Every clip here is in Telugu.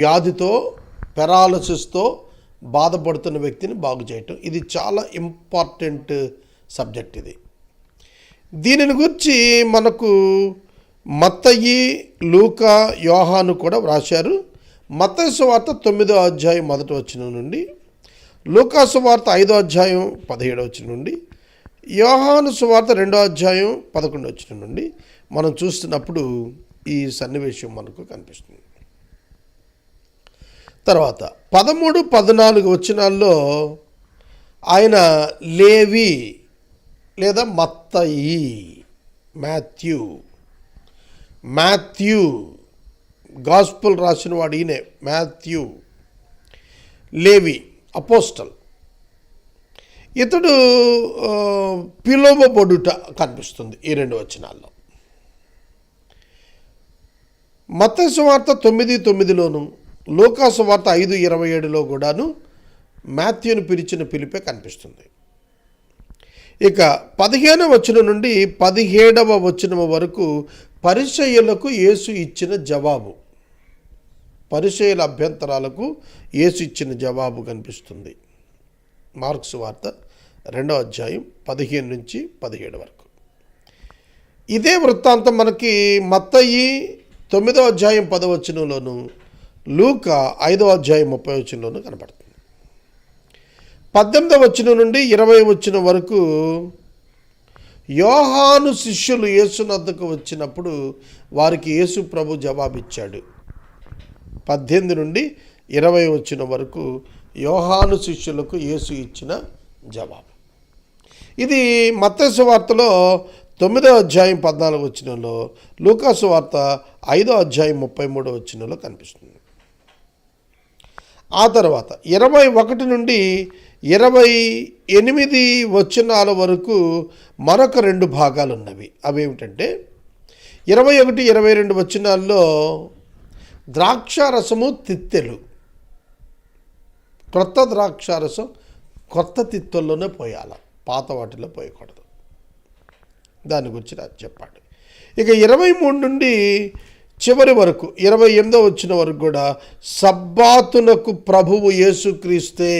వ్యాధితో పెరాలసిస్తో బాధపడుతున్న వ్యక్తిని బాగు చేయటం. ఇది చాలా ఇంపార్టెంట్ సబ్జెక్ట్ ఇది. దీనిని గురించి మనకు మత్తయి లూకా యోహాను కూడా వ్రాశారు. మత్తయ్య సువార్త తొమ్మిదో అధ్యాయం మొదటి వచ్చిన నుండి లూకా సువార్త ఐదో అధ్యాయం పదిహేడో వచ్చిన నుండి యోహాను సువార్త రెండో అధ్యాయం పదకొండు వచ్చిన నుండి మనం చూస్తున్నప్పుడు ఈ సన్నివేశం మనకు కనిపిస్తుంది. తర్వాత పదమూడు పద్నాలుగు వచనాల్లో ఆయన లేవి లేదా మత్తయి మాథ్యూ మాథ్యూ గాస్పుల్ రాసిన వాడు ఈయనే మాథ్యూ లేవి అపోస్టల్. ఇతడు ఆ, పిలువబడుట కనిపిస్తుంది ఈ రెండు వచనాల్లో. మత్స్య వార్త తొమ్మిది తొమ్మిదిలోను లోకాసు వార్త ఐదు ఇరవై ఏడులో కూడాను మాథ్యూను పిలిచిన పిలిపే కనిపిస్తుంది. ఇక పదిహేనవ వచనం నుండి పదిహేడవ వచనం వరకు పరిచయులకు యేసు ఇచ్చిన జవాబు. పరిచయుల అభ్యంతరాలకు యేసు ఇచ్చిన జవాబు కనిపిస్తుంది. మార్క్స్ వార్త రెండవ అధ్యాయం పదిహేను నుంచి పదిహేడు వరకు. ఇదే వృత్తాంతం మనకి మత్తయి తొమ్మిదవ అధ్యాయం పదవచనంలోనూ లూక ఐదో అధ్యాయం ముప్పై వచ్చినలోనూ కనపడుతుంది. పద్దెనిమిదవ వచ్చిన నుండి ఇరవై వచ్చిన వరకు యోహాను శిష్యులు యేసునద్దకు వచ్చినప్పుడు వారికి యేసు ప్రభు జవాబిచ్చాడు. పద్దెనిమిది నుండి ఇరవై వచ్చిన వరకు యోహాను శిష్యులకు యేసు ఇచ్చిన జవాబు. ఇది మత్తసు వార్తలో తొమ్మిదో అధ్యాయం పద్నాలుగు వచ్చినలో లూకాసు వార్త ఐదో అధ్యాయం ముప్పై మూడో వచ్చినలో కనిపిస్తుంది. ఆ తర్వాత ఇరవై ఒకటి నుండి ఇరవై ఎనిమిది వచనాల వరకు మరొక రెండు భాగాలు ఉన్నవి అవేమిటంటే ఇరవై ఒకటి ఇరవై రెండు వచనాల్లో ద్రాక్షారసము తిత్తెలు. క్రొత్త ద్రాక్షారసం కొత్త తిత్తెల్లోనే పోయాల పాత వాటిలో పోయకూడదు. దాని గురించి నాకు చెప్పండి. ఇక ఇరవై మూడు నుండి చివరి వరకు ఇరవై ఎనిమిదో వచ్చిన వరకు కూడా సబ్బాతునకు ప్రభువు యేసుక్రీస్తే.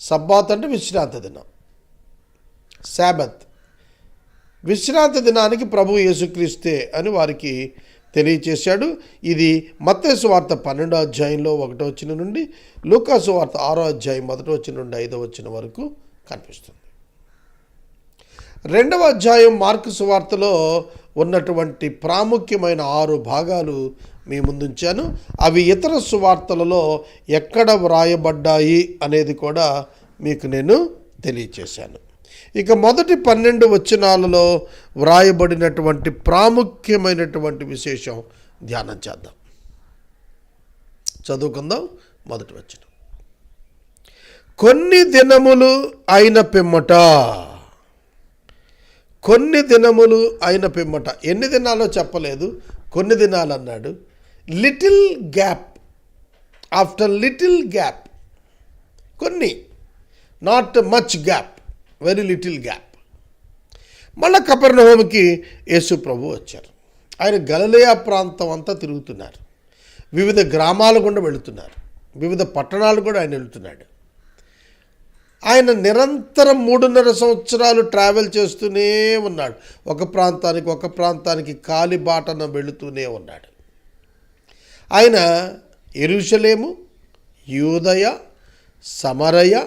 సబ్బాత్ అంటే విశ్రాంతి దినం. శాబత్ విశ్రాంతి దినానికి ప్రభు యేసుక్రీస్తే అని వారికి తెలియచేశాడు. ఇది మత్స్సు వార్త పన్నెండో అధ్యాయంలో ఒకటో వచ్చిన నుండి లూకాసు వార్త ఆరో అధ్యాయం మొదటో వచ్చిన నుండి ఐదో వచ్చిన వరకు కనిపిస్తుంది. రెండవ అధ్యాయం మార్కు సువార్తలో ఉన్నటువంటి ప్రాముఖ్యమైన ఆరు భాగాలు మీ ముందుంచాను. అవి ఇతర సువార్తలలో ఎక్కడ వ్రాయబడ్డాయి అనేది కూడా మీకు నేను తెలియచేశాను. ఇక మొదటి పన్నెండు వచనాలలో వ్రాయబడినటువంటి ప్రాముఖ్యమైనటువంటి విశేషం ధ్యానం చేద్దాం. చదువుకుందాం మొదటి వచనం. కొన్ని దినములు అయిన పిమ్మట కొన్ని దినములు అయిన పిమ్మట. ఎన్ని దినాలో చెప్పలేదు కొన్ని దినాలు అన్నాడు. Little gap after little gap కొన్ని not much gap very little gap మళ్ళా కపర్ణహోమికి యేసు ప్రభు వచ్చారు. ఆయన గలలేయా ప్రాంతం అంతా తిరుగుతున్నారు. వివిధ గ్రామాల గుండా వెళుతున్నారు. వివిధ పట్టణాలు కూడా ఆయన వెళుతున్నాడు. ఆయన నిరంతరం మూడున్నర సంవత్సరాలు ట్రావెల్ చేస్తూనే ఉన్నాడు. ఒక ప్రాంతానికి ఒక ప్రాంతానికి కాలిబాటన వెళుతూనే ఉన్నాడు. ఆయన ఎరుషలేము యూదయ సమరయ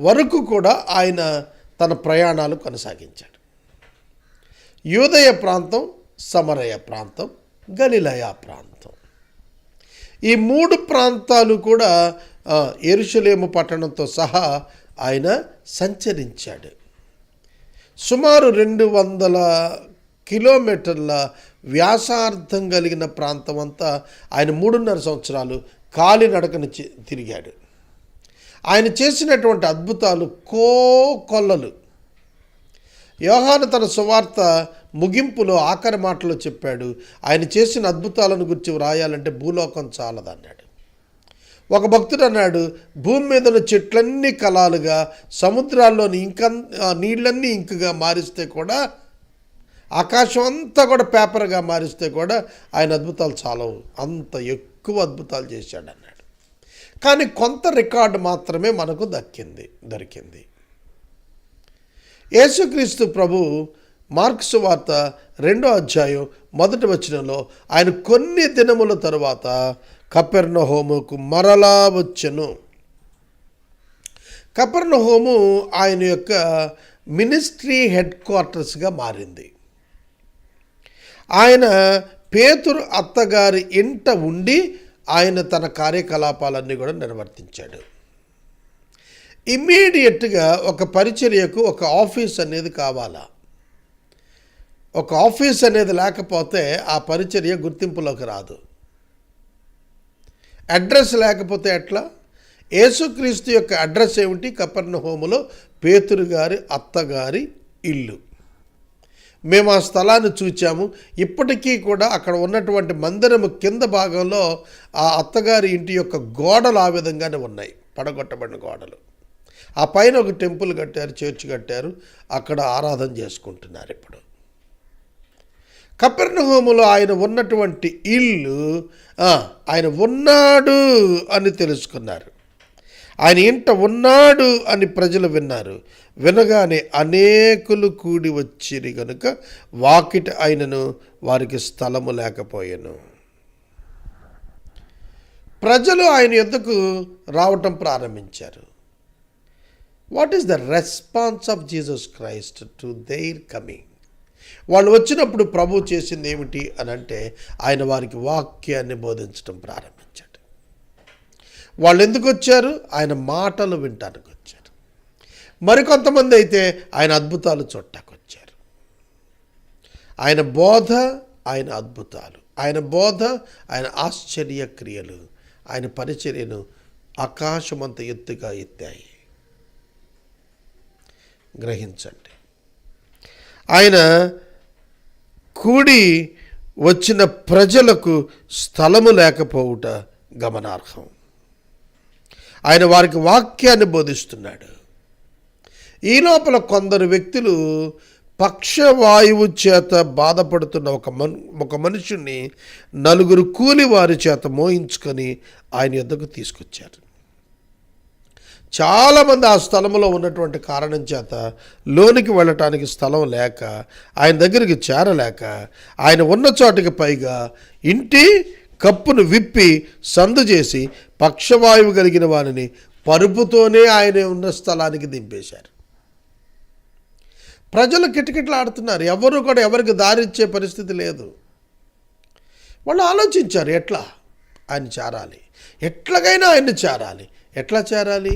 వరకు కూడా ఆయన తన ప్రయాణాలు కొనసాగించాడు. యూదయ ప్రాంతం సమరయ ప్రాంతం గలిలయ ప్రాంతం. ఈ మూడు ప్రాంతాలు కూడా ఎరుషలేము పట్టణంతో సహా ఆయన సంచరించాడు. సుమారు రెండు వందల కిలోమీటర్ల వ్యాసార్థం కలిగిన ప్రాంతం అంతా ఆయన మూడున్నర సంవత్సరాలు కాలినడకను తిరిగాడు. ఆయన చేసినటువంటి అద్భుతాలు కోకొల్లలు యోహాను తన సువార్త ముగింపులో ఆఖరి మాటలో చెప్పాడు ఆయన చేసిన అద్భుతాలను గురించి వ్రాయాలంటే భూలోకం చాలదన్నాడు. ఒక భక్తుడు అన్నాడు భూమి మీద ఉన్న చెట్లన్నీ కలాలుగా సముద్రాల్లోని ఇంక నీళ్ళన్నీ ఇంకుగా మారిస్తే కూడా ఆకాశం అంతా కూడా పేపర్గా మారిస్తే కూడా ఆయన అద్భుతాలు చాలవు. అంత ఎక్కువ ఎక్కువ అద్భుతాలు చేశాడు అన్నాడు. కానీ కొంత రికార్డు మాత్రమే మనకు దక్కింది దొరికింది. యేసుక్రీస్తు ప్రభు మార్క్స్ వార్త రెండో అధ్యాయం మొదటి వచనంలో ఆయన కొన్ని దినముల తరువాత కపెర్ణ హోముకు మరలా వచ్చెను. కపెర్ణ హోము ఆయన యొక్క మినిస్ట్రీ హెడ్ క్వార్టర్స్గా మారింది. ఆయన పేతురు అత్తగారి ఇంట ఉండి ఆయన తన కార్యకలాపాలన్నీ కూడా నిర్వర్తించాడు. ఇమ్మీడియట్గా ఒక పరిచర్యకు ఒక ఆఫీస్ అనేది కావాలా? ఒక ఆఫీస్ అనేది లేకపోతే ఆ పరిచర్య గుర్తింపులోకి రాదు. అడ్రస్ లేకపోతే ఎట్లా? యేసుక్రీస్తు యొక్క అడ్రస్ ఏమిటి? కపర్ణ హోములో పేతురు గారి అత్తగారి ఇల్లు. మేము ఆ స్థలాన్ని చూచాము. ఇప్పటికీ కూడా అక్కడ ఉన్నటువంటి మందిరము కింద భాగంలో ఆ అత్తగారి ఇంటి యొక్క గోడలు ఆ విధంగానే ఉన్నాయి. పడగొట్టబడిన గోడలు. ఆ పైన ఒక టెంపుల్ కట్టారు చర్చ్ కట్టారు. అక్కడ ఆరాధన చేసుకుంటున్నారు ఇప్పుడు. కపెర్ణహోములో ఆయన ఉన్నటువంటి ఇల్లు ఆయన ఉన్నాడు అని తెలుసుకున్నారు. ఆయన ఇంట ఉన్నాడు అని ప్రజలు విన్నారు. వినగానే అనేకులు కూడి వచ్చిరి గనుక వాకిట ఆయనను వారికి స్థలము లేకపోయాను. ప్రజలు ఆయన ఎందుకు రావటం ప్రారంభించారు. What is the response of Jesus Christ to their coming వాళ్ళు వచ్చినప్పుడు ప్రభు చేసింది ఏమిటి అని అంటే ఆయన వారికి వాక్యాన్ని బోధించడం ప్రారంభించాడు. వాళ్ళు ఎందుకు వచ్చారు? ఆయన మాటలు వినటానికి వచ్చారు. మరికొంతమంది అయితే ఆయన అద్భుతాలు చూడటానికి వచ్చారు. ఆయన బోధ ఆయన అద్భుతాలు. ఆయన బోధ ఆయన ఆశ్చర్య క్రియలు. ఆయన పరిచర్యను ఆకాశమంత ఎత్తుగా ఎత్తాయి. గ్రహించండి. ఆయన కూడి వచ్చిన ప్రజలకు స్థలము లేకపోవుట గమనార్హం. ఆయన వారికి వాక్యాన్ని బోధిస్తున్నాడు. ఈ లోపల కొందరు వ్యక్తులు పక్షవాయువు చేత బాధపడుతున్న ఒక మన్ ఒక మనుషుణ్ణి నలుగురు కూలి వారి చేత మోయించుకొని ఆయన యుద్ధకు తీసుకొచ్చారు. చాలామంది ఆ స్థలంలో ఉన్నటువంటి కారణం చేత లోనికి వెళ్ళటానికి స్థలం లేక ఆయన దగ్గరికి చేరలేక ఆయన ఉన్న చోటికి పైగా ఇంటి కప్పును విప్పి సందు చేసి పక్షవాయువు కలిగిన వారిని పరుపుతోనే ఆయన ఉన్న స్థలానికి దింపేశారు. ప్రజలు కిటకిటలాడుతున్నారు. ఎవరు కూడా ఎవరికి దారిచ్చే పరిస్థితి లేదు. వాళ్ళు ఆలోచించారు ఎట్లా ఆయన చేరాలి? ఎట్లాగైనా ఆయన్ని చేరాలి. ఎట్లా చేరాలి?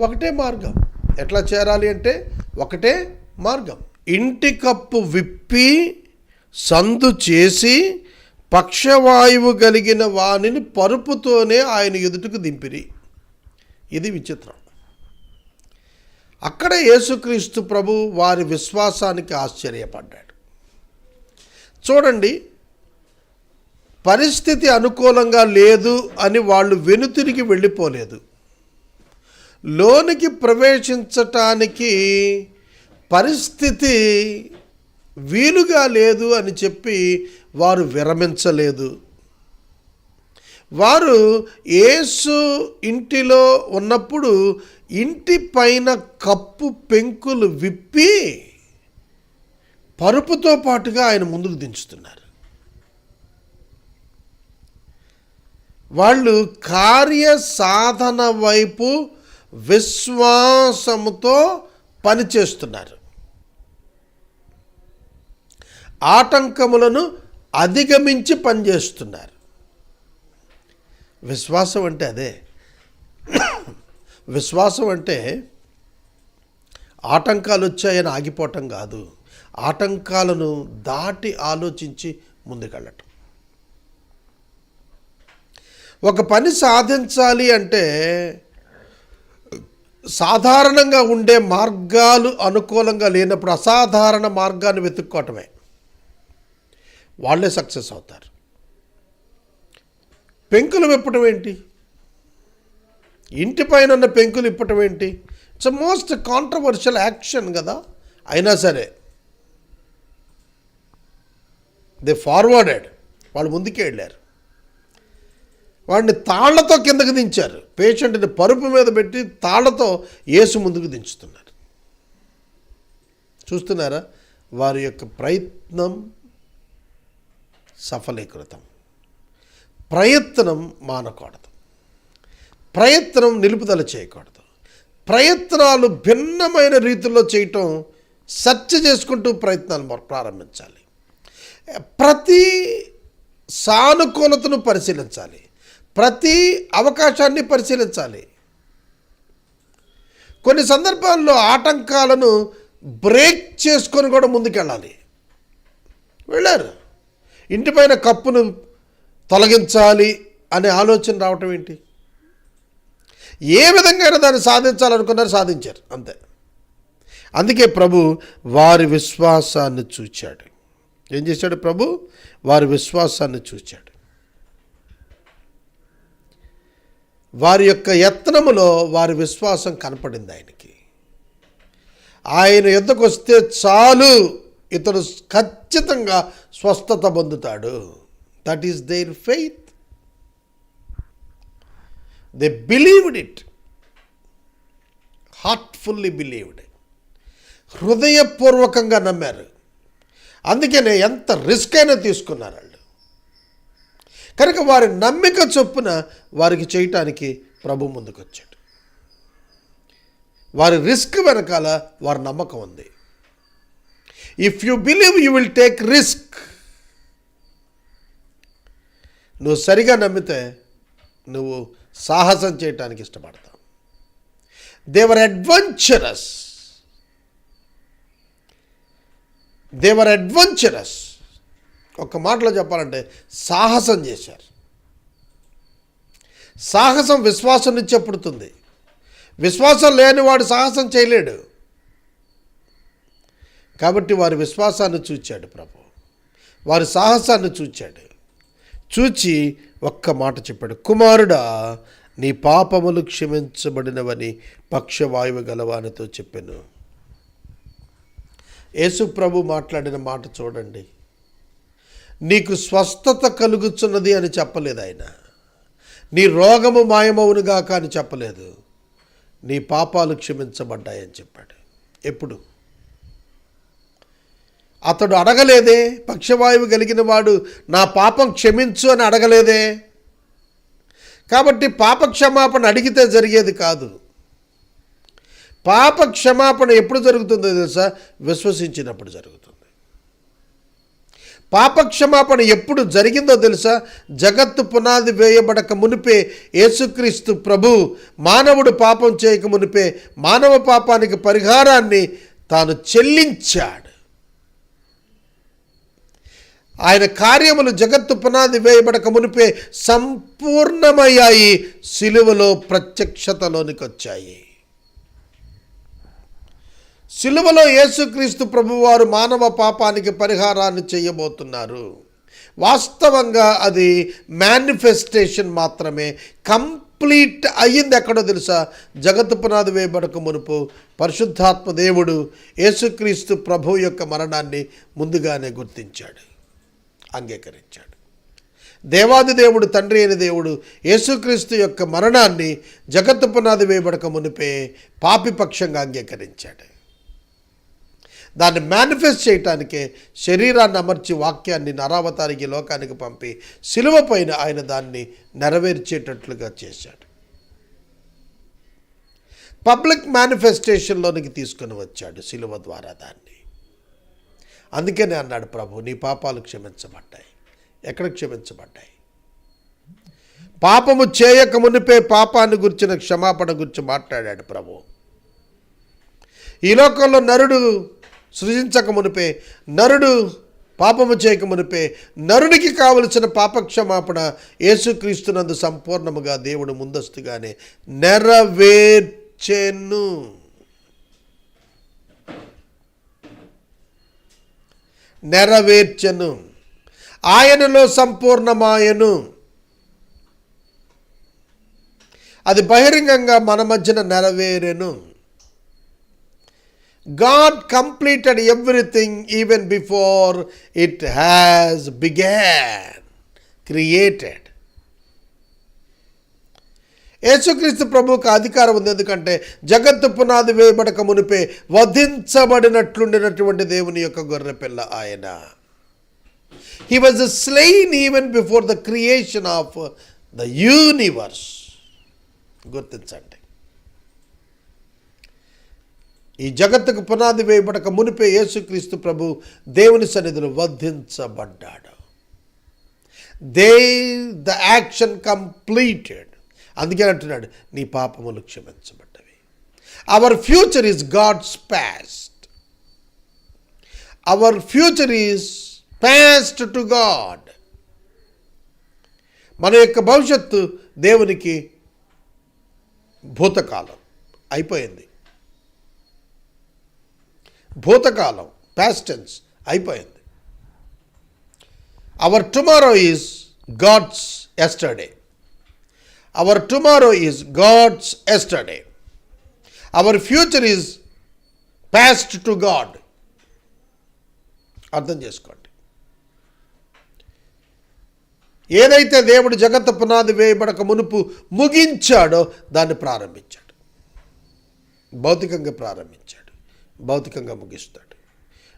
ఒకటే మార్గం. ఎట్లా చేరాలి అంటే ఒకటే మార్గం. ఇంటి కప్పు విప్పి సందు చేసి పక్షవాయువు కలిగిన వానిని పరుపుతోనే ఆయన ఎదుటకు దింపిరి. ఇది విచిత్రం. అక్కడ యేసుక్రీస్తు ప్రభు వారి విశ్వాసానికి ఆశ్చర్యపడ్డాడు. చూడండి పరిస్థితి అనుకూలంగా లేదు అని వాళ్ళు వెనుతిరిగి వెళ్ళిపోలేదు. లోనికి ప్రవేశించటానికి పరిస్థితి వీలుగా లేదు అని చెప్పి వారు విరమించలేదు. వారు ఏసు ఇంటిలో ఉన్నప్పుడు ఇంటి పైన కప్పు పెంకులు విప్పి పరుపుతో పాటుగా ఆయన ముందుకు దించుతున్నారు. వాళ్ళు కార్య సాధన వైపు విశ్వాసముతో పనిచేస్తున్నారు. ఆటంకములను అధిగమించి పనిచేస్తున్నారు. విశ్వాసం అంటే అదే. విశ్వాసం అంటే ఆటంకాలు వచ్చాయని ఆగిపోవటం కాదు. ఆటంకాలను దాటి ఆలోచించి ముందుకెళ్ళటం. ఒక పని సాధించాలి అంటే సాధారణంగా ఉండే మార్గాలు అనుకూలంగా లేనప్పుడు అసాధారణ మార్గాన్ని వెతుక్కోవటమే. వాళ్ళే సక్సెస్ అవుతారు. పెంకులు విప్పటం ఏంటి? ఇంటి పైన ఉన్న పెంకులు ఇప్పటం ఏంటి? ఇట్స్ మోస్ట్ కాంట్రవర్షియల్ యాక్షన్ కదా. అయినా సరే దే ఫార్వర్డెడ్. వాళ్ళు ముందుకే వెళ్ళారు. వాడిని తాళ్ళతో కిందకు దించారు. పేషెంట్ని పరుపు మీద పెట్టి తాళ్ళతో ఏసు ముందుకు దించుతున్నారు. చూస్తున్నారా? వారి యొక్క ప్రయత్నం సఫలీకృతం. ప్రయత్నం మానకూడదు. ప్రయత్నం నిలుపుదల చేయకూడదు. ప్రయత్నాలు భిన్నమైన రీతిలో చేయటం సెర్చ్ చేసుకుంటూ ప్రయత్నాలు ప్రారంభించాలి. ప్రతి సానుకూలతను పరిశీలించాలి. ప్రతి అవకాశాన్ని పరిశీలించాలి. కొన్ని సందర్భాల్లో ఆటంకాలను బ్రేక్ చేసుకొని కూడా ముందుకెళ్ళాలి. వెళ్ళారు. ఇంటిపైన కప్పును తొలగించాలి అనే ఆలోచన రావటం ఏంటి? ఏ విధంగా దాన్ని సాధించాలనుకున్నారు సాధించారు. అంతే. అందుకే ప్రభు వారి విశ్వాసాన్ని చూచాడు. ఏం చేశాడు ప్రభు? వారి విశ్వాసాన్ని చూచాడు. వారి యొక్క యత్నములో వారి విశ్వాసం కనపడింది ఆయనకి. ఆయన యుద్ధకు వస్తే చాలు ఇతడు ఖచ్చితంగా స్వస్థత పొందుతాడు. That is their faith they believed it heartfully believed హృదయపూర్వకంగా నమ్మారు. అందుకనే ఎంత రిస్క్ అయినా తీసుకున్నారు వాళ్ళు కనుక వారి నమ్మిక చొప్పున వారికి చేయటానికి ప్రభు ముందుకొచ్చాడు. వారి రిస్క్ వెనకాల వారి నమ్మకం ఉంది. If you believe you will take risk నువ్వు సరిగా నమ్మితే నువ్వు సాహసం చేయటానికి ఇష్టపడతావు. దేవర్ అడ్వెంచరస్ దేవర్ అడ్వెంచరస్ ఒక మాటలో చెప్పాలంటే సాహసం చేశారు. సాహసం విశ్వాసం నుంచే పుడుతుంది. విశ్వాసం లేనివాడు సాహసం చేయలేడు. కాబట్టి వారి విశ్వాసాన్ని చూచాడు ప్రభు. వారి సాహసాన్ని చూచాడు. చూచి ఒక్క మాట చెప్పాడు కుమారుడా నీ పాపములు క్షమించబడినవని పక్షవాయువు గలవానితో చెప్పాను. యేసు ప్రభు మాట్లాడిన మాట చూడండి. నీకు స్వస్థత కలుగుతున్నది అని చెప్పలేదు ఆయన. నీ రోగము మాయమవునుగాక అని చెప్పలేదు. నీ పాపాలు క్షమించబడ్డాయని చెప్పాడు. ఎప్పుడు? అతడు అడగలేదే పక్షవాయువు కలిగిన వాడు నా పాపం క్షమించు అని అడగలేదే. కాబట్టి పాప క్షమాపణ అడిగితే జరిగేది కాదు. పాప క్షమాపణ ఎప్పుడు జరుగుతుందో తెలుసా? విశ్వసించినప్పుడు జరుగుతుంది. పాప క్షమాపణ ఎప్పుడు జరిగిందో తెలుసా? జగత్తు పునాది వేయబడక మునిపే యేసుక్రీస్తు ప్రభు మానవుడు పాపం చేయక మునిపే మానవ పాపానికి పరిహారాన్ని తాను చెల్లించాడు. ఆయన కార్యములు జగత్తు పునాది వేయబడక మునిపే సంపూర్ణమయ్యాయి సిలువలో ప్రత్యక్షతలోనికి వచ్చాయి సిలువలో యేసుక్రీస్తు ప్రభువారు మానవ పాపానికి పరిహారాన్ని చేయబోతున్నారు. వాస్తవంగా అది మేనిఫెస్టేషన్ మాత్రమే. కంప్లీట్ అయ్యింది ఎక్కడో తెలుసా? జగత్పునాది వేయబడక మునుపు పరిశుద్ధాత్మ దేవుడు యేసుక్రీస్తు ప్రభు యొక్క మరణాన్ని ముందుగానే గుర్తించాడు. అంగీకరించాడు. దేవాది దేవుడు తండ్రి అయిన దేవుడు యేసుక్రీస్తు యొక్క మరణాన్ని జగత్తు పునాది వేయబడక మునిపే పాపిపక్షంగా అంగీకరించాడు. దాన్ని మేనిఫెస్ట్ చేయటానికే శరీరాన్ని అమర్చి వాక్యాన్ని నరావతారికి లోకానికి పంపి సిలువ పైన ఆయన దాన్ని నెరవేర్చేటట్లుగా చేశాడు. పబ్లిక్ మేనిఫెస్టేషన్లోనికి తీసుకుని వచ్చాడు సిలువ ద్వారా దాన్ని. అందుకనే అన్నాడు ప్రభు నీ పాపాలు క్షమించబడ్డాయి. ఎక్కడ క్షమించబడ్డాయి? పాపము చేయక మునిపే పాపాన్ని గురించిన క్షమాపణ గురించి మాట్లాడాడు ప్రభు. ఈ లోకంలో నరుడు సృజించక మునిపే నరుడు పాపము చేయక మునిపే నరునికి కావలసిన పాపక్షమాపణ యేసుక్రీస్తునందు సంపూర్ణముగా దేవుడు ముందస్తుగానే నెరవేర్చెను. నెరవేర్చెను. ఆయనలో సంపూర్ణమాయను. అది బహిరంగంగా మన మధ్యన నెరవేరెను. God completed everything even before it has began, created. యేసుక్రీస్తు ప్రభువుకు అధికారం ఉంది ఎందుకంటే జగత్తు పునాది వేయబడక మునిపే వధించబడినట్లుండినటువంటి దేవుని యొక్క గొర్రె పిల్ల ఆయన he was slain even before the creation of the universe గుర్తించండి ఈ జగత్తుకు పునాది వేయబడక మునిపే యేసుక్రీస్తు ప్రభు దేవుని సన్నిధిలో వధించబడ్డాడు దే ద యాక్షన్ కంప్లీటెడ్ అందుకే అంటున్నాడు నీ పాపములు క్షమించబడ్డవి. Our future is God's past our future is past to God మన యొక్క భవిష్యత్తు దేవునికి భూతకాలం అయిపోయింది. భూతకాలం పాస్టెన్స్ అయిపోయింది. Our tomorrow is God's yesterday our tomorrow is God's yesterday our future is past to God అర్థం చేసుకోండి. ఏదైతే దేవుడు జగత్ పునాది వేయబడక మునుపు ముగించాడో దాన్ని ప్రారంభించాడు. భౌతికంగా ప్రారంభించాడు. భౌతికంగా ముగిస్తాడు.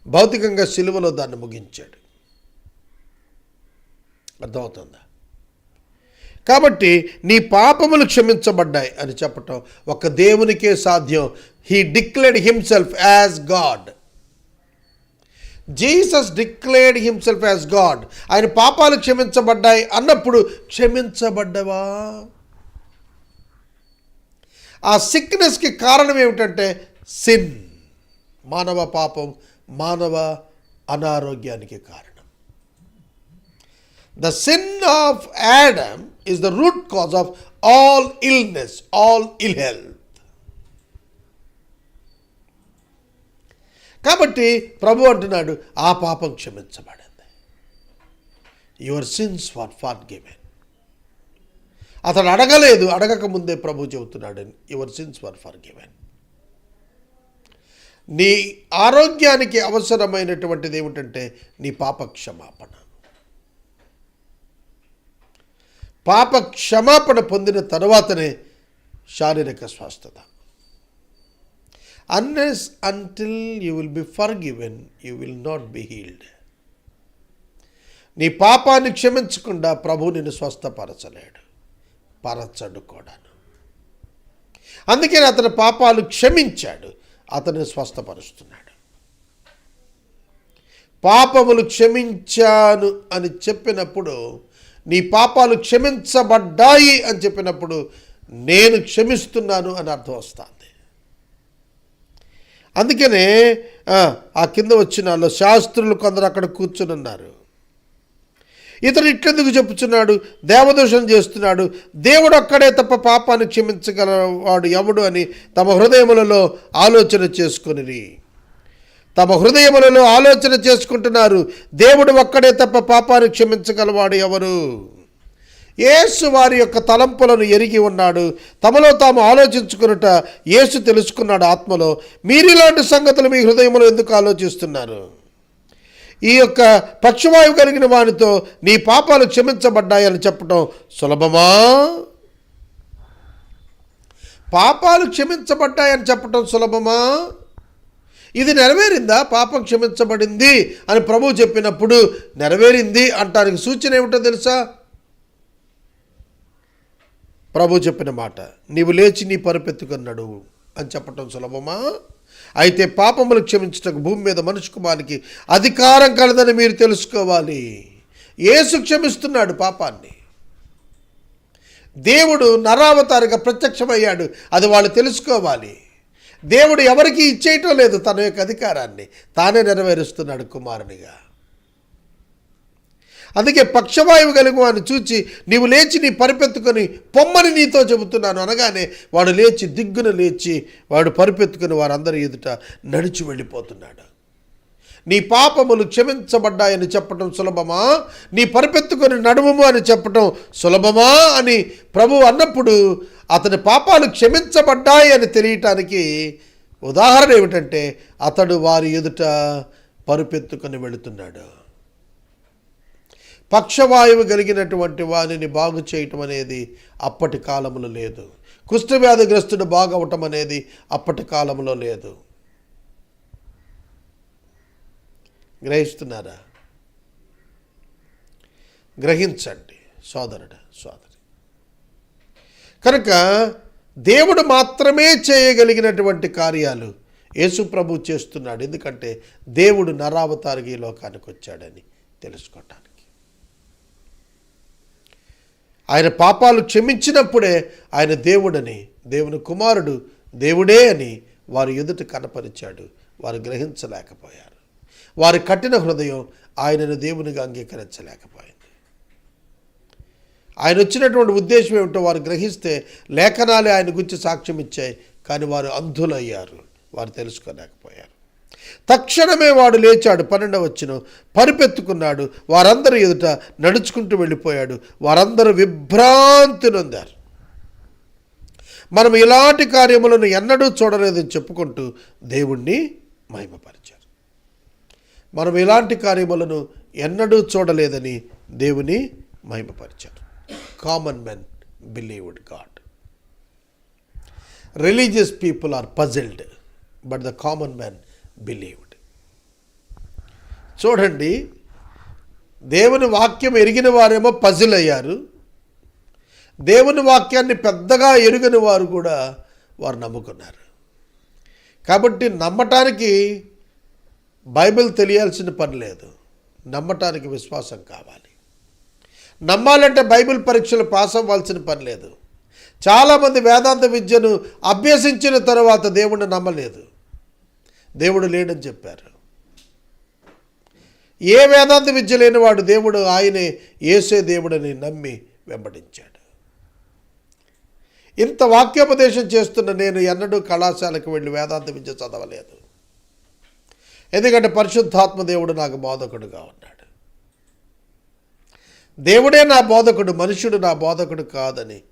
భౌతికంగా సిలువలో దాన్ని ముగించాడు. అర్థమవుతుందా? కాబట్టి నీ పాపములు క్షమించబడ్డాయి అని చెప్పటం ఒక దేవునికే సాధ్యం. He declared himself as God Jesus declared himself as God ఆయన పాపాలు క్షమించబడ్డాయి అన్నప్పుడు క్షమించబడ్డవా? ఆ సిక్నెస్కి కారణం ఏమిటంటే సిన్ మానవ పాపం మానవ అనారోగ్యానికి కారణం. The sin of Adam is the root cause of all illness all ill health కాబట్టి ప్రభు అంటున్నాడు ఆ పాపం క్షమించబడింది. Your sins for forgiven అతడు అడగలేదు అడగక ముందే ప్రభు చెబుతున్నాడు your sins for forgiven నీ ఆరోగ్యానికి అవసరమైనటువంటిది ఏమిటంటే నీ పాప క్షమాపణ పాప క్షమాపణ పొందిన తర్వాతనే శారీరక స్వస్థత. Unless until you will be forgiven you will not be healed నీ పాపాన్ని క్షమించకుండా ప్రభు నిన్ను స్వస్థపరచలేడు. పరచడు కూడాను. అందుకని అతని పాపాలు క్షమించాడు. అతన్ని స్వస్థపరుస్తున్నాడు. పాపములు క్షమించాను అని చెప్పినప్పుడు నీ పాపాలు క్షమించబడ్డాయి అని చెప్పినప్పుడు నేను క్షమిస్తున్నాను అని అర్థం వస్తుంది. అందుకనే ఆ, కింద వచ్చిన వాళ్ళు శాస్త్రులు కొందరు అక్కడ కూర్చుని ఉన్నారు ఇతడు ఇట్లెందుకు చెప్పుచున్నాడు? దేవదోషం చేస్తున్నాడు. దేవుడు ఒక్కడే తప్ప పాపాన్ని క్షమించగలవాడు ఎవడు అని తమ హృదయములలో ఆలోచన చేసుకొనిరి. తమ హృదయములలో ఆలోచన చేసుకుంటున్నారు. దేవుడు ఒక్కడే తప్ప పాపాన్ని క్షమించగలవాడు ఎవరు? యేసు వారి యొక్క తలంపులను ఎరిగి ఉన్నాడు. తమలో తాము ఆలోచించుకున్నట యేసు తెలుసుకున్నాడు ఆత్మలో. మీరు ఇలాంటి సంగతులు మీ హృదయంలో ఎందుకు ఆలోచిస్తున్నారు? ఈ యొక్క పక్షవాయువు కలిగిన వానితో నీ పాపాలు క్షమించబడ్డాయని చెప్పటం సులభమా? పాపాలు క్షమించబడ్డాయని చెప్పటం సులభమా? ఇది నెరవేరిందా? పాపం క్షమించబడింది అని ప్రభువు చెప్పినప్పుడు నెరవేరింది అంటానికి సూచన ఏమిటో తెలుసా? ప్రభు చెప్పిన మాట నీవు లేచి నీ పరుపెత్తుకున్నాడు అని చెప్పటం సులభమా? అయితే పాపములు క్షమించటకు భూమి మీద మనుషు కుమారికి అధికారం కలదని మీరు తెలుసుకోవాలి. యేసు క్షమిస్తున్నాడు పాపాన్ని. దేవుడు నరావతారిగా ప్రత్యక్షమయ్యాడు అది వాళ్ళు తెలుసుకోవాలి. దేవుడు ఎవరికి ఇచ్చేయటం లేదు తన యొక్క అధికారాన్ని. తానే నెరవేరుస్తున్నాడు కుమారునిగా. అందుకే పక్షవాయువు కలిగి వాడిని చూచి నీవు లేచి నీ పరిపెత్తుకొని పొమ్మని నీతో చెబుతున్నాను అనగానే వాడు లేచి దిగ్గున లేచి వాడు పరిపెత్తుకుని వారందరి ఎదుట నడిచి వెళ్ళిపోతున్నాడు. నీ పాపములు క్షమించబడ్డాయని చెప్పటం సులభమా? నీ పరిపెత్తుకొని నడుమము అని చెప్పటం సులభమా? అని ప్రభు అన్నప్పుడు అతని పాపాలు క్షమించబడ్డాయి అని తెలియటానికి ఉదాహరణ ఏమిటంటే అతడు వారి ఎదుట పరుపెత్తుకొని వెళుతున్నాడు. పక్షవాయువు కలిగినటువంటి వారిని బాగు చేయటం అనేది అప్పటి కాలంలో లేదు. కుష్ఠవ్యాధిగ్రస్తుడు బాగవటం అనేది అప్పటి కాలంలో లేదు. గ్రహిస్తున్నారా? గ్రహించండి సోదరుడు సోదరి. కనుక దేవుడు మాత్రమే చేయగలిగినటువంటి కార్యాలు యేసు ప్రభు చేస్తున్నాడు. ఎందుకంటే దేవుడు నరావతారికి ఈ లోకానికి వచ్చాడని తెలుసుకుంటాను. ఆయన పాపాలు క్షమించినప్పుడే ఆయన దేవుడని దేవుని కుమారుడు దేవుడే అని వారి ఎదుట కనపరిచాడు. వారు గ్రహించలేకపోయారు. వారి కఠిన హృదయం ఆయనను దేవునిగా అంగీకరించలేకపోయింది. ఆయన వచ్చినటువంటి ఉద్దేశం ఏమిటో వారు గ్రహిస్తే లేఖనాలే ఆయన గురించి సాక్ష్యం ఇచ్చాయి కానీ వారు అంధులయ్యారు. వారు తెలుసుకోలేకపోయారు. తక్షణమే వాడు లేచాడు పన్నెండవ వచ్చిన పరిపెత్తుకున్నాడు. వారందరూ ఎదుట నడుచుకుంటూ వెళ్ళిపోయాడు. వారందరూ విభ్రాంతి నొందారు. మనం ఇలాంటి కార్యములను ఎన్నడూ చూడలేదని చెప్పుకుంటూ దేవుణ్ణి మహిమపరిచారు. మనం ఇలాంటి కార్యములను ఎన్నడూ చూడలేదని దేవుని మహిమపరిచారు. Common men believed God religious people are puzzled but the common man believed చూడండి దేవుని వాక్యం ఎరిగిన వారేమో పజిల్ అయ్యారు. దేవుని వాక్యాన్ని పెద్దగా ఎరుగని వారు కూడా వారు నమ్ముకున్నారు. కాబట్టి నమ్మటానికి బైబిల్ తెలియాల్సిన పని లేదు. నమ్మటానికి విశ్వాసం కావాలి. నమ్మాలంటే బైబిల్ పరీక్షలు పాస్ అవ్వాల్సిన పని లేదు. చాలామంది వేదాంత విద్యను అభ్యసించిన తర్వాత దేవుణ్ణి నమ్మలేదు. దేవుడు లేడని చెప్పారు. ఏ వేదాంత విద్య లేనివాడు దేవుడు ఆయనే ఏసే దేవుడని నమ్మి వెంబడించాడు. ఇంత వాక్యోపదేశం చేస్తున్న నేను ఎన్నడూ కళాశాలకు వెళ్ళి వేదాంత విద్య చదవలేదు. ఎందుకంటే పరిశుద్ధాత్మ దేవుడు నాకు బోధకుడుగా ఉన్నాడు. దేవుడే నా బోధకుడు మనుషుడు నా బోధకుడు కాదని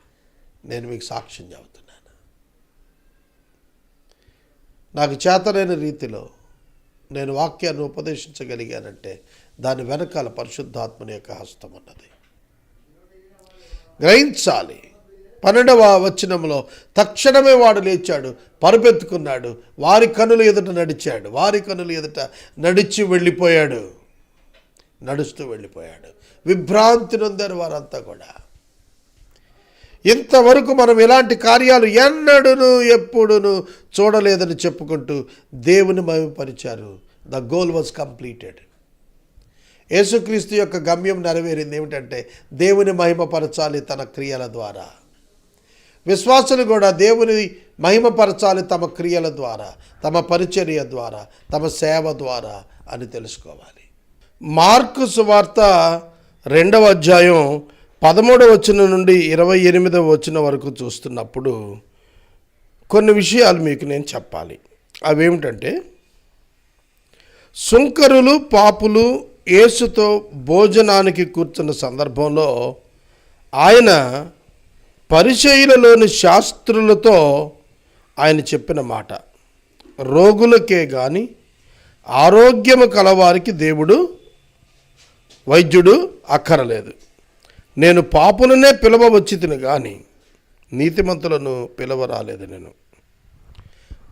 నేను మీకు సాక్ష్యం చెబుతున్నాను నాకు చేతనైన రీతిలో నేను వాక్యాన్ని ఉపదేశించగలిగానంటే దాని వెనకాల పరిశుద్ధాత్మని యొక్క హస్తం ఉన్నది. గ్రహించాలి. పన్నెండవ వచనంలో తక్షణమే వాడు లేచాడు పరుపెత్తుకున్నాడు వారి కనుల ఎదుట నడిచాడు వారి కనుల ఎదుట నడిచి వెళ్ళిపోయాడు నడుస్తూ వెళ్ళిపోయాడు. విభ్రాంతి నొందారు వారంతా కూడా. ఇంతవరకు మనం ఇలాంటి కార్యాలు ఎన్నడూను ఎప్పుడును చూడలేదని చెప్పుకుంటూ దేవుని మహిమపరిచారు. ద గోల్ వాజ్ కంప్లీటెడ్ యేసుక్రీస్తు యొక్క గమ్యం నెరవేరింది ఏమిటంటే దేవుని మహిమపరచాలి తన క్రియల ద్వారా. విశ్వాసులు కూడా దేవుని మహిమపరచాలి తమ క్రియల ద్వారా తమ పరిచర్య ద్వారా తమ సేవ ద్వారా అని తెలుసుకోవాలి. మార్కు సువార్త రెండవ అధ్యాయం పదమూడవ వచనం నుండి ఇరవై ఎనిమిదవ వచనం వరకు చూస్తున్నప్పుడు కొన్ని విషయాలు మీకు నేను చెప్పాలి. అవేమిటంటే సుంకరులు పాపులు యేసుతో భోజనానికి కూర్చున్న సందర్భంలో ఆయన పరిచయులలోని శాస్త్రులతో ఆయన చెప్పిన మాట రోగులకే కానీ ఆరోగ్యము కలవారికి దేవుడు వైద్యుడు అక్కరలేదు. నేను పాపులనే పిలవవచ్చి తిని కానీ నీతిమంతులను పిలవరాలేదు నేను.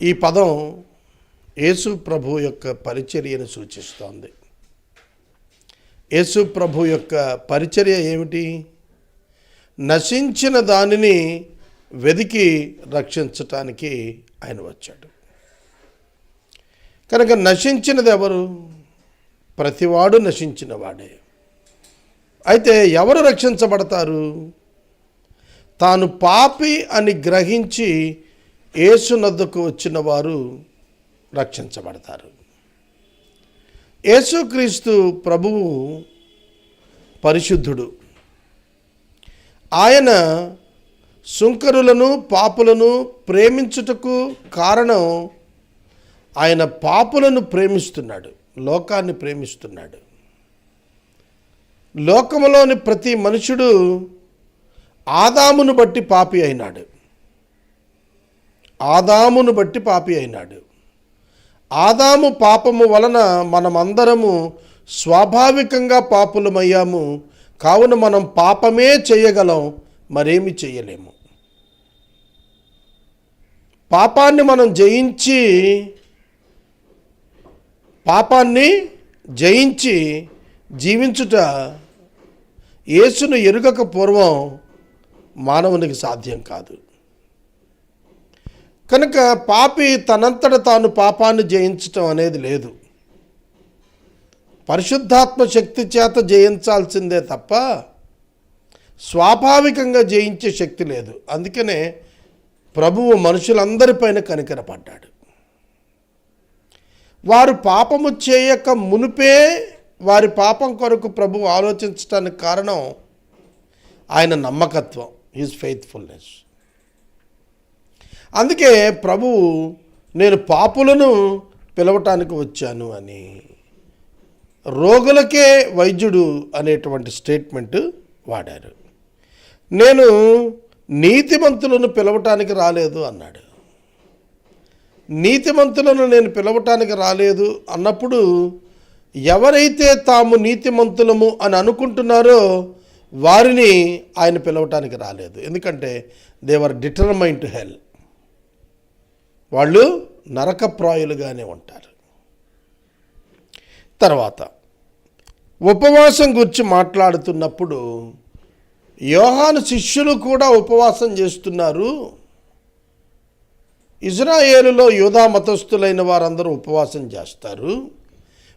ఈ పదం యేసు ప్రభు యొక్క పరిచర్యను సూచిస్తోంది. యేసు ప్రభు యొక్క పరిచర్య ఏమిటి? నశించిన దానిని వెదికి రక్షించటానికి ఆయన వచ్చాడు. కనుక నశించినది ఎవరు ప్రతివాడు నశించిన వాడే అయితే ఎవరు రక్షించబడతారు? తాను పాపి అని గ్రహించి ఏసునద్దకు వచ్చిన వారు రక్షించబడతారు. యేసుక్రీస్తు ప్రభువు పరిశుద్ధుడు. ఆయన సుంకరులను పాపులను ప్రేమించుటకు కారణం ఆయన పాపులను ప్రేమిస్తున్నాడు లోకాన్ని ప్రేమిస్తున్నాడు. లోకములోని ప్రతి మనుషుడు ఆదామును బట్టి పాపి అయినాడు. ఆదామును బట్టి పాపి అయినాడు. ఆదాము పాపము వలన మనమందరము స్వాభావికంగా పాపులమయ్యాము. కావున మనం పాపమే చేయగలం మరేమి చేయలేము. పాపాన్ని మనం జయించి పాపాన్ని జయించి జీవించుట యేసును ఎరుగక పూర్వం మానవునికి సాధ్యం కాదు. కనుక పాపి తనంతట తాను పాపాన్ని జయించటం అనేది లేదు. పరిశుద్ధాత్మ శక్తి చేత జయించాల్సిందే తప్ప స్వాభావికంగా జయించే శక్తి లేదు. అందుకనే ప్రభువు మనుషులందరిపైన కనికరపడ్డాడు. వారు పాపము చేయక మునుపే వారి పాపం కొరకు ప్రభు ఆలోచించడానికి కారణం ఆయన నమ్మకత్వం హిజ్ ఫెయిత్ఫుల్నెస్ అందుకే ప్రభువు నేను పాపులను పిలవటానికి వచ్చాను అని. రోగులకే వైద్యుడు అనేటువంటి స్టేట్మెంట్ వాడారు. నేను నీతిమంతులను పిలవటానికి రాలేదు అన్నాడు. నీతిమంతులను నేను పిలవటానికి రాలేదు అన్నప్పుడు ఎవరైతే తాము నీతిమంతులము అని అనుకుంటున్నారో వారిని ఆయన పిలవటానికి రాలేదు. ఎందుకంటే దేవర్ డిటర్మైన్ టు హెల్ వాళ్ళు నరకప్రాయులుగానే ఉంటారు. తర్వాత ఉపవాసం గురించి మాట్లాడుతున్నప్పుడు యోహాను శిష్యులు కూడా ఉపవాసం చేస్తున్నారు. ఇజ్రాయేలులో యూదా మతస్థులైన వారందరూ ఉపవాసం చేస్తారు.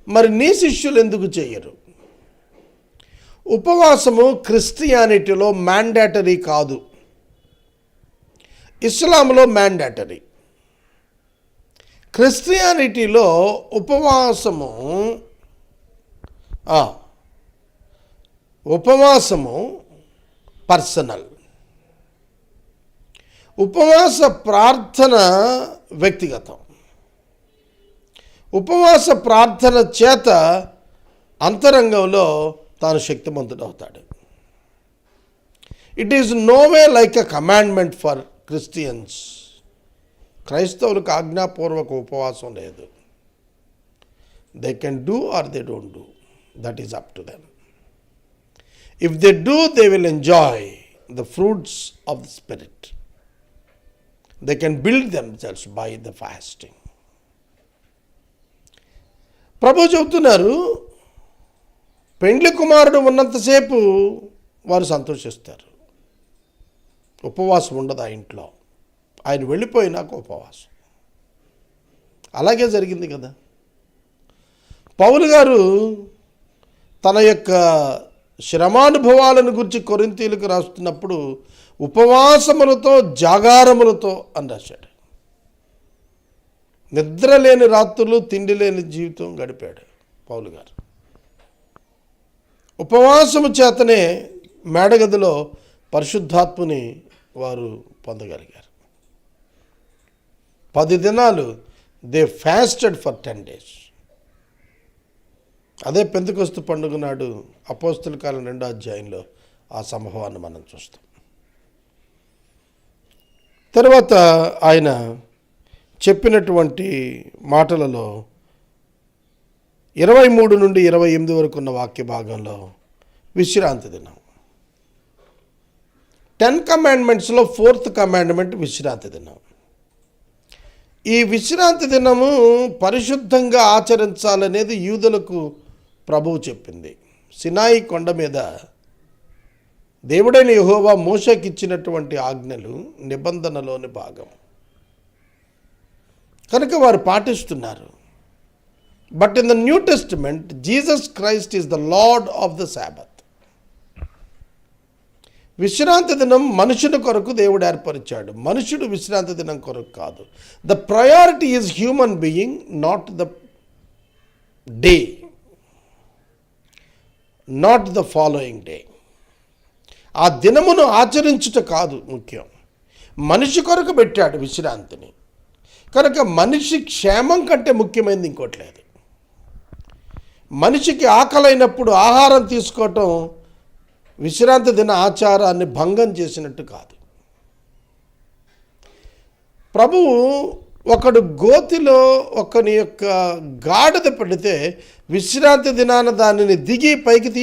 మరి నీ శిష్యులు ఎందుకు చేయరు? ఉపవాసము క్రిస్టియానిటీలో మ్యాండేటరీ కాదు. ఇస్లాంలో మ్యాండేటరీ. క్రిస్టియానిటీలో ఉపవాసము ఉపవాసము పర్సనల్. ఉపవాస ప్రార్థన వ్యక్తిగతం. ఉపవాస ప్రార్థన చేత అంతరంగంలో తాను శక్తిమంతుడవుతాడు. It is no way like a commandment for Christians క్రైస్తవులకు ఆజ్ఞాపూర్వక ఉపవాసం లేదు. They can do or they don't do that is up to them if they do they will enjoy the fruits of the spirit they can build themselves by the fasting ప్రభు చెబుతున్నారు పెండ్లి కుమారుడు ఉన్నంతసేపు వారు సంతోషిస్తారు. ఉపవాసం ఉండదు ఆ ఇంట్లో. ఆయన వెళ్ళిపోయినాక ఉపవాసం. అలాగే జరిగింది కదా. పౌలు గారు తన యొక్క శ్రమానుభవాలను గురించి కొరింతీలకు రాస్తున్నప్పుడు ఉపవాసములతో జాగారములతో అని రాశాడు. నిద్ర లేని రాత్రులు తిండి లేని జీవితం గడిపాడు పౌలు గారు. ఉపవాసము చేతనే మేడగదిలో పరిశుద్ధాత్ముని వారు పొందగలిగారు. పది దినాలు they fasted for ten days. అదే పెంతకొస్తు పండుగ నాడు అపోస్తుల కాలం రెండో అధ్యాయంలో ఆ సంభవాన్ని మనం చూస్తాం. తర్వాత ఆయన చెప్పినటువంటి మాటలలో ఇరవై మూడు నుండి ఇరవై ఎనిమిది వరకు ఉన్న వాక్య భాగంలో విశ్రాంతి దినం. టెన్ కమాండ్మెంట్స్లో ఫోర్త్ కమాండ్మెంట్ విశ్రాంతి దినం. ఈ విశ్రాంతి దినము పరిశుద్ధంగా ఆచరించాలనేది యూదులకు ప్రభువు చెప్పింది. సినాయి కొండ మీద దేవుడైన యహోవా మోసకిచ్చినటువంటి ఆజ్ఞలు నిబంధనలోని భాగం. కనుక వారు పాటిస్తున్నారు. But in the New Testament Jesus Christ is the Lord of the Sabbath విశ్రాంతి దినం మనుషుని కొరకు దేవుడు ఏర్పరిచాడు. మనుషుడు విశ్రాంతి దినం కొరకు కాదు. The priority is human being not the day not the following day ఆ దినమును ఆచరించుట కాదు ముఖ్యం. మనిషి కొరకు పెట్టాడు విశ్రాంతిని. కనుక మనిషి క్షేమం కంటే ముఖ్యమైనది ఇంకోటి లేదు. మనిషికి ఆకలైనప్పుడు ఆహారం తీసుకోవటం విశ్రాంతి దిన ఆచారాన్ని భంగం చేసినట్టు కాదు. ప్రభువు ఒకడు గోతిలో ఒకని యొక్క గాడిద పెడితే విశ్రాంతి దినాన దానిని దిగి పైకి తీ